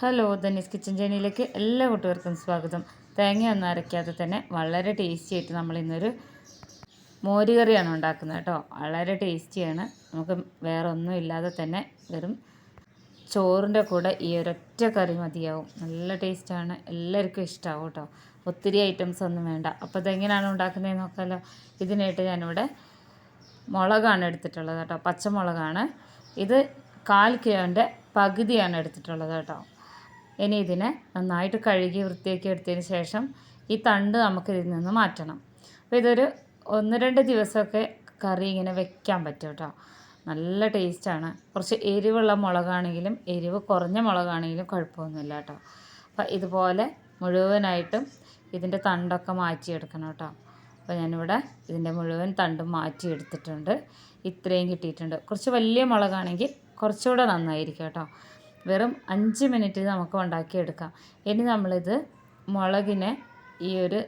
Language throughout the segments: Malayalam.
ഹലോ ധനീസ് കിച്ചൻ ജേണിയിലേക്ക് എല്ലാ കൂട്ടുകാർക്കും സ്വാഗതം. തേങ്ങ ഒന്നും അരയ്ക്കാതെ തന്നെ വളരെ ടേസ്റ്റി ആയിട്ട് നമ്മൾ ഇന്നൊരു മോര് കറിയാണ് ഉണ്ടാക്കുന്നത് കേട്ടോ. വളരെ ടേസ്റ്റിയാണ് നമുക്ക് വേറെ ഒന്നും ഇല്ലാതെ തന്നെ വെറും ചോറിന്റെ കൂടെ ഈ ഒരൊറ്റ കറി മതിയാവും. നല്ല ടേസ്റ്റാണ് എല്ലാവർക്കും ഇഷ്ടമാവും കേട്ടോ. ഒത്തിരി ഐറ്റംസ് ഒന്നും വേണ്ട. അപ്പോൾ ഇതെങ്ങനെയാണ് ഉണ്ടാക്കുന്നതെന്ന് നോക്കാമല്ലോ ഇതിനായിട്ട് ഞാനിവിടെ മുളകാണ് എടുത്തിട്ടുള്ളത് കേട്ടോ. പച്ചമുളകാണ്. ഇത് കാൽ കിലോന്റെ പകുതിയാണ് എടുത്തിട്ടുള്ളത് കേട്ടോ. ഇനി ഇതിനെ നന്നായിട്ട് കഴുകി വൃത്തിയാക്കി എടുത്തതിന് ശേഷം ഈ തണ്ട് നമുക്ക് ഇതിൽ നിന്ന് മാറ്റണം. അപ്പോൾ ഇതൊരു ഒന്ന് രണ്ട് ദിവസമൊക്കെ കറി ഇങ്ങനെ വെക്കാൻ പറ്റും കേട്ടോ. നല്ല ടേസ്റ്റാണ്. കുറച്ച് എരിവുള്ള മുളകാണെങ്കിലും എരിവ് കുറഞ്ഞ മുളകാണെങ്കിലും കുഴപ്പമൊന്നുമില്ല കേട്ടോ. അപ്പോൾ ഇതുപോലെ മുഴുവനായിട്ടും ഇതിന്റെ തണ്ടൊക്കെ മാറ്റിയെടുക്കണം കേട്ടോ. അപ്പോൾ ഞാനിവിടെ ഇതിന്റെ മുഴുവൻ തണ്ടും മാറ്റിയെടുത്തിട്ടുണ്ട്. ഇത്രയും കിട്ടിയിട്ടുണ്ട്. കുറച്ച് വലിയ മുളകാണെങ്കിൽ കുറച്ചുകൂടെ നന്നായിരിക്കും കേട്ടോ. വെറും അഞ്ച് മിനിറ്റ് നമുക്ക് ഉണ്ടാക്കിയെടുക്കാം. ഇനി നമ്മളിത് മുളകിനെ ഈ ഒരു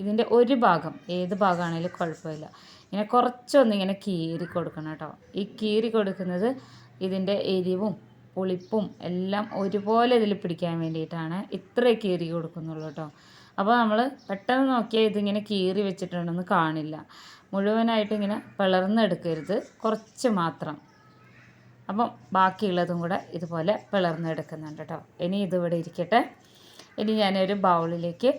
ഇതിന്റെ ഒരു ഭാഗം ഏത് ഭാഗമാണെങ്കിലും കുഴപ്പമില്ല. ഇങ്ങനെ കുറച്ചൊന്ന് ഇങ്ങനെ കീറി കൊടുക്കണം കേട്ടോ. ഈ കീറി കൊടുക്കുന്നത് ഇതിന്റെ എരിവും പുളിപ്പും എല്ലാം ഒരുപോലെ ഇതിൽ പിടിക്കാൻ വേണ്ടിയിട്ടാണ് ഇത്രേ കീറി കൊടുക്കുന്നുള്ളൂ കേട്ടോ. അപ്പോൾ നമ്മൾ പെട്ടെന്ന് നോക്കിയാൽ ഇതിങ്ങനെ കീറി വെച്ചിട്ടുണ്ടെന്ന് കാണില്ല. മുഴുവനായിട്ട് ഇങ്ങനെ പിളർന്നെടുക്കരുത്. കുറച്ച് മാത്രം. അപ്പം ബാക്കിയുള്ളതും കൂടെ ഇതുപോലെ പിളർന്നെടുക്കുന്നുണ്ട് കേട്ടോ. ഇനി ഇതിവിടെ ഇരിക്കട്ടെ. ഇനി ഞാനൊരു ബൗളിലേക്ക്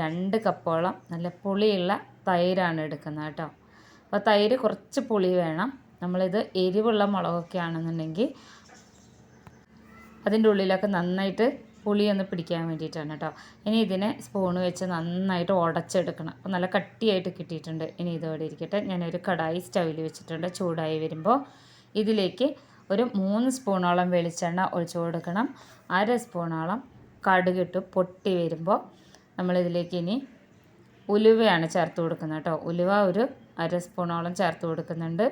രണ്ട് കപ്പോളം നല്ല പുളിയുള്ള തൈരാണ് എടുക്കുന്നത് കേട്ടോ. അപ്പോൾ തൈര് കുറച്ച് പുളി വേണം. നമ്മളിത് എരിവുള്ള മുളകൊക്കെ ആണെന്നുണ്ടെങ്കിൽ അതിന്റെ ഉള്ളിലൊക്കെ നന്നായിട്ട് പുളി ഒന്ന് പിടിക്കാൻ വേണ്ടിയിട്ടാണ് കേട്ടോ. ഇനി ഇതിനെ സ്പൂൺ വെച്ച് നന്നായിട്ട് ഉടച്ചെടുക്കണം. അപ്പോൾ നല്ല കട്ടിയായിട്ട് കിട്ടിയിട്ടുണ്ട്. ഇനി ഇതോടെ ഇരിക്കട്ടെ. ഞാനൊരു കടായി സ്റ്റൗവിൽ വെച്ചിട്ടുണ്ട്. ചൂടായി വരുമ്പോൾ ഇതിലേക്ക് ഒരു മൂന്ന് സ്പൂണോളം വെളിച്ചെണ്ണ ഒഴിച്ചു കൊടുക്കണം. അര സ്പൂണോളം കടുകിട്ട് പൊട്ടി വരുമ്പോൾ നമ്മളിതിലേക്ക് ഇനി ഉലുവയാണ് ചേർത്ത് കൊടുക്കുന്നത് കേട്ടോ. ഉലുവ ഒരു അര സ്പൂണോളം ചേർത്ത് കൊടുക്കുന്നുണ്ട്.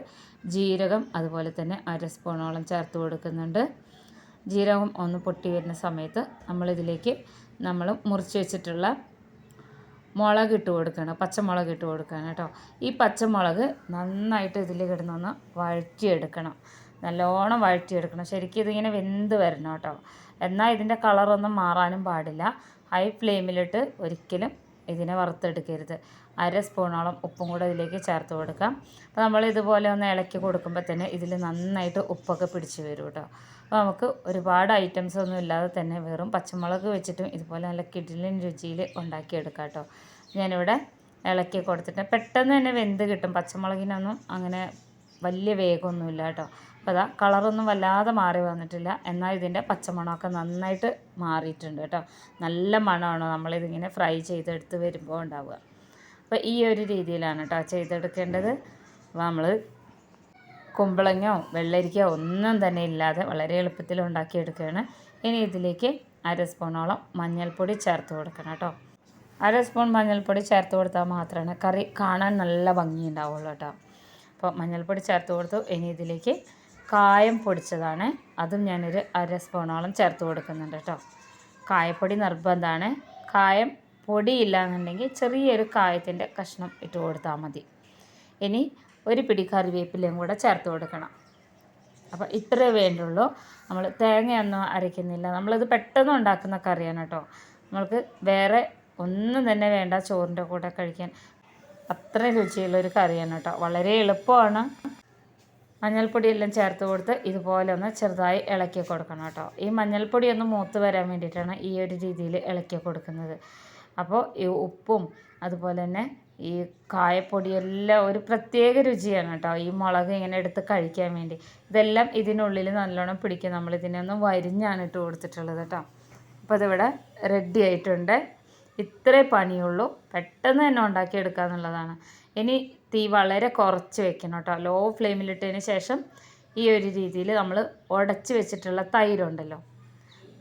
ജീരകം അതുപോലെ തന്നെ അര സ്പൂണോളം ചേർത്ത് കൊടുക്കുന്നുണ്ട്. ജീരകം ഒന്ന് പൊട്ടി വരുന്ന സമയത്ത് നമ്മളിതിലേക്ക് നമ്മൾ മുറിച്ച് വെച്ചിട്ടുള്ള മുളക് ഇട്ട് കൊടുക്കണം. പച്ചമുളക് ഇട്ട് കൊടുക്കണം കേട്ടോ. ഈ പച്ചമുളക് നന്നായിട്ട് ഇതിൽ കിടന്നൊന്ന് വഴറ്റിയെടുക്കണം. നല്ലോണം വഴറ്റിയെടുക്കണം. ശരിക്കും ഇതിങ്ങനെ വെന്ത് വരണം കേട്ടോ. എന്നാൽ ഇതിന്റെ കളറൊന്നും മാറാനും പാടില്ല. ഹൈ ഫ്ലെയിമിലിട്ട് ഒരിക്കലും ഇതിനെ വറുത്തെടുക്കരുത്. അര സ്പൂണോളം ഉപ്പും കൂടെ ഇതിലേക്ക് ചേർത്ത് കൊടുക്കാം. അപ്പോൾ നമ്മൾ ഇതുപോലെ ഒന്ന് ഇളക്കി കൊടുക്കുമ്പോൾ തന്നെ ഇതിൽ നന്നായിട്ട് ഉപ്പൊക്കെ പിടിച്ച് വരും കേട്ടോ. അപ്പോൾ നമുക്ക് ഒരുപാട് ഐറ്റംസ് ഒന്നും ഇല്ലാതെ തന്നെ വെറും പച്ചമുളക് വെച്ചിട്ടും ഇതുപോലെ നല്ല കിടിലൻ രുചിയിൽ ഉണ്ടാക്കിയെടുക്കാം കേട്ടോ. ഞാനിവിടെ ഇളക്കി കൊടുത്തിട്ട് പെട്ടെന്ന് തന്നെ വെന്ത് കിട്ടും. പച്ചമുളകിനൊന്നും അങ്ങനെ വലിയ വേഗമൊന്നുമില്ല കേട്ടോ അപ്പോൾ അതാ കളറൊന്നും വല്ലാതെ മാറി വന്നിട്ടില്ല. എന്നാൽ ഇതിന്റെ പച്ചമണമൊക്കെ നന്നായിട്ട് മാറിയിട്ടുണ്ട് കേട്ടോ. നല്ല മണമാണ് നമ്മളിതിങ്ങനെ ഫ്രൈ ചെയ്തെടുത്ത് വരുമ്പോൾ ഉണ്ടാവുക. അപ്പോൾ ഈ ഒരു രീതിയിലാണ് കേട്ടോ ചെയ്തെടുക്കേണ്ടത്. അപ്പോൾ നമ്മൾ കുമ്പളങ്ങയോ വെള്ളരിക്കയോ ഒന്നും തന്നെ ഇല്ലാതെ വളരെ എളുപ്പത്തിൽ ഉണ്ടാക്കിയെടുക്കുകയാണ്. ഇനി ഇതിലേക്ക് അര സ്പൂണോളം മഞ്ഞൾപ്പൊടി ചേർത്ത് കൊടുക്കണം കേട്ടോ. അര സ്പൂൺ മഞ്ഞൾപ്പൊടി ചേർത്ത് കൊടുത്താൽ മാത്രമാണ് കറി കാണാൻ നല്ല ഭംഗിയുണ്ടാവുള്ളൂ കേട്ടോ. അപ്പോൾ മഞ്ഞൾപ്പൊടി ചേർത്ത് കൊടുത്തു. ഇനി ഇതിലേക്ക് കായം പൊടിച്ചതാണ്. അതും ഞാനൊരു അര സ്പൂണോളം ചേർത്ത് കൊടുക്കുന്നുണ്ട് കേട്ടോ. കായപ്പൊടി നിർബന്ധമാണ്. കായം പൊടിയില്ല എന്നുണ്ടെങ്കിൽ ചെറിയൊരു കായത്തിന്റെ കഷ്ണം ഇട്ട് കൊടുത്താൽ മതി. ഇനി ഒരു പിടി കറിവേപ്പിലയും കൂടെ ചേർത്ത് കൊടുക്കണം. അപ്പോൾ ഇത്രേ വേണ്ടുള്ളൂ. നമ്മൾ തേങ്ങയൊന്നും അരയ്ക്കുന്നില്ല. നമ്മളിത് പെട്ടെന്ന് ഉണ്ടാക്കുന്ന കറിയാണ് കേട്ടോ. നമ്മൾക്ക് വേറെ ഒന്നും തന്നെ വേണ്ട ചോറിന്റെ കൂടെ കഴിക്കാൻ. അത്ര രുചിയുള്ളൊരു കറിയാണ് കേട്ടോ. വളരെ എളുപ്പമാണ്. മഞ്ഞൾപ്പൊടിയെല്ലാം ചേർത്ത് കൊടുത്ത് ഇതുപോലെ ഒന്ന് ചെറുതായി ഇളക്കി കൊടുക്കണം കേട്ടോ. ഈ മഞ്ഞൾപ്പൊടി ഒന്ന് മൂത്ത് വരാൻ വേണ്ടിയിട്ടാണ് ഈ ഒരു രീതിയിൽ ഇളക്കി കൊടുക്കുന്നത്. അപ്പോൾ ഈ ഉപ്പും അതുപോലെ തന്നെ ഈ കായപ്പൊടിയെല്ലാം ഒരു പ്രത്യേക രുചിയാണ് കേട്ടോ. ഈ മുളക് ഇങ്ങനെ എടുത്ത് കഴിക്കാൻ വേണ്ടി. ഇതെല്ലാം ഇതിനുള്ളിൽ നല്ലോണം പിടിക്കും. നമ്മൾ ഇതിനെ ഒന്ന് വരിഞ്ഞാണ് ഇട്ട് കൊടുത്തിട്ടുള്ളത് കേട്ടോ. അപ്പോൾ അതിവിടെ റെഡി ആയിട്ടുണ്ട്. ഇത്രേ പണിയുള്ളൂ. പെട്ടെന്ന് തന്നെ ഉണ്ടാക്കിയെടുക്കുക എന്നുള്ളതാണ്. ഇനി തീ വളരെ കുറച്ച് വെക്കണം കേട്ടോ. ലോ ഫ്ലെയിമിലിട്ടതിന് ശേഷം ഈ ഒരു രീതിയിൽ നമ്മൾ ഉടച്ച് വെച്ചിട്ടുള്ള തൈരുണ്ടല്ലോ.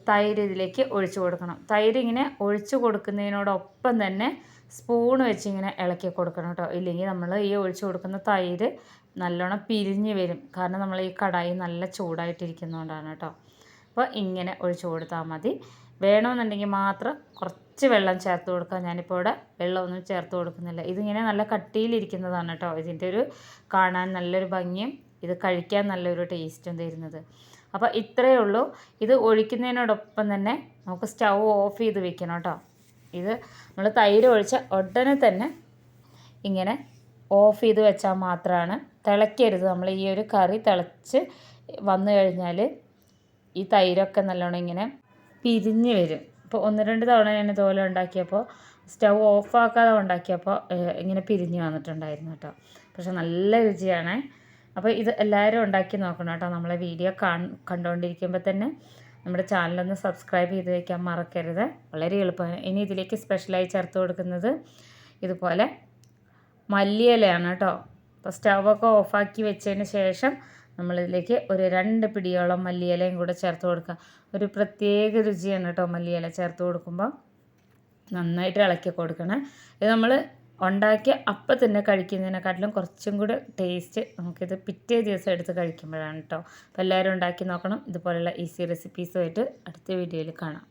തൈര് ഇതിലേക്ക് ഒഴിച്ചു കൊടുക്കണം. തൈര് ഇങ്ങനെ ഒഴിച്ചു കൊടുക്കുന്നതിനോടൊപ്പം തന്നെ സ്പൂൺ വെച്ച് ഇങ്ങനെ ഇളക്കി കൊടുക്കണം കേട്ടോ. ഇല്ലെങ്കിൽ നമ്മൾ ഈ ഒഴിച്ചു കൊടുക്കുന്ന തൈര് നല്ലോണം പിരിഞ്ഞ് വരും. കാരണം നമ്മൾ ഈ കടായി നല്ല ചൂടായിട്ടിരിക്കുന്നതുകൊണ്ടാണ് കേട്ടോ. അപ്പോൾ ഇങ്ങനെ ഒഴിച്ചു കൊടുത്താൽ മതി. വേണമെന്നുണ്ടെങ്കിൽ മാത്രം കുറച്ച് വെള്ളം ചേർത്ത് കൊടുക്കുക ഞാനിപ്പോൾ ഇവിടെ വെള്ളമൊന്നും ചേർത്ത് കൊടുക്കുന്നില്ല. ഇതിങ്ങനെ നല്ല കട്ടിയിലിരിക്കുന്നതാണ് കേട്ടോ. ഇതിന്റെ ഒരു കാണാൻ നല്ലൊരു ഭംഗിയും ഇത് കഴിക്കാൻ നല്ലൊരു ടേസ്റ്റും തരുന്നത്. അപ്പോൾ ഇത്രയേ ഉള്ളൂ. ഇത് ഒഴിക്കുന്നതിനോടൊപ്പം തന്നെ നമുക്ക് സ്റ്റൗ ഓഫ് ചെയ്ത് വെക്കണം കേട്ടോ. ഇത് നമ്മൾ തൈര് ഒഴിച്ച ഉടനെ തന്നെ ഇങ്ങനെ ഓഫ് ചെയ്ത് വെച്ചാൽ മാത്രമാണ് തിളയ്ക്കരുത്. നമ്മൾ ഈ ഒരു കറി തിളച്ച് വന്നു കഴിഞ്ഞാൽ ഈ തൈരൊക്കെ നല്ലോണം ഇങ്ങനെ പിരിഞ്ഞ് വരും. ഇപ്പോൾ ഒന്ന് രണ്ട് തവണ ഞാൻ ഇതുപോലെ ഉണ്ടാക്കിയപ്പോൾ സ്റ്റൗ ഓഫാക്കാതെ ഉണ്ടാക്കിയപ്പോൾ ഇങ്ങനെ പിരിഞ്ഞ് വന്നിട്ടുണ്ടായിരുന്നു കേട്ടോ. പക്ഷെ നല്ല രുചിയാണ്. അപ്പോൾ ഇത് എല്ലാവരും ഉണ്ടാക്കി നോക്കണം കേട്ടോ. നമ്മളെ വീഡിയോ കണ്ടുകൊണ്ടിരിക്കുമ്പോൾ തന്നെ നമ്മുടെ ചാനലൊന്ന് സബ്സ്ക്രൈബ് ചെയ്ത് വയ്ക്കാൻ മറക്കരുത്. വളരെ എളുപ്പമാണ്. ഇനി ഇതിലേക്ക് സ്പെഷ്യലായി ചേർത്ത് കൊടുക്കുന്നത് ഇതുപോലെ മല്ലിയിലയാണ് കേട്ടോ. അപ്പോൾ സ്റ്റവൊക്കെ ഓഫാക്കി വെച്ചതിന് ശേഷം നമ്മളിതിലേക്ക് ഒരു രണ്ട് പിടിയോളം മല്ലിയിലയും കൂടെ ചേർത്ത് കൊടുക്കുക. ഒരു പ്രത്യേക രുചിയാണ് കേട്ടോ മല്ലിയില ചേർത്ത് കൊടുക്കുമ്പോൾ. നന്നായിട്ട് ഇളക്കി കൊടുക്കണം. ഇത് നമ്മൾ ഉണ്ടാക്കി അപ്പം തന്നെ കഴിക്കുന്നതിനെക്കാട്ടിലും കുറച്ചും കൂടെ ടേസ്റ്റ് നമുക്കിത് പിറ്റേ ദിവസം എടുത്ത് കഴിക്കുമ്പോഴാണ് കേട്ടോ. അപ്പോൾ എല്ലാവരും ഉണ്ടാക്കി നോക്കണം. ഇതുപോലെയുള്ള ഈസി റെസിപ്പീസുമായിട്ട് അടുത്ത വീഡിയോയിൽ കാണാം.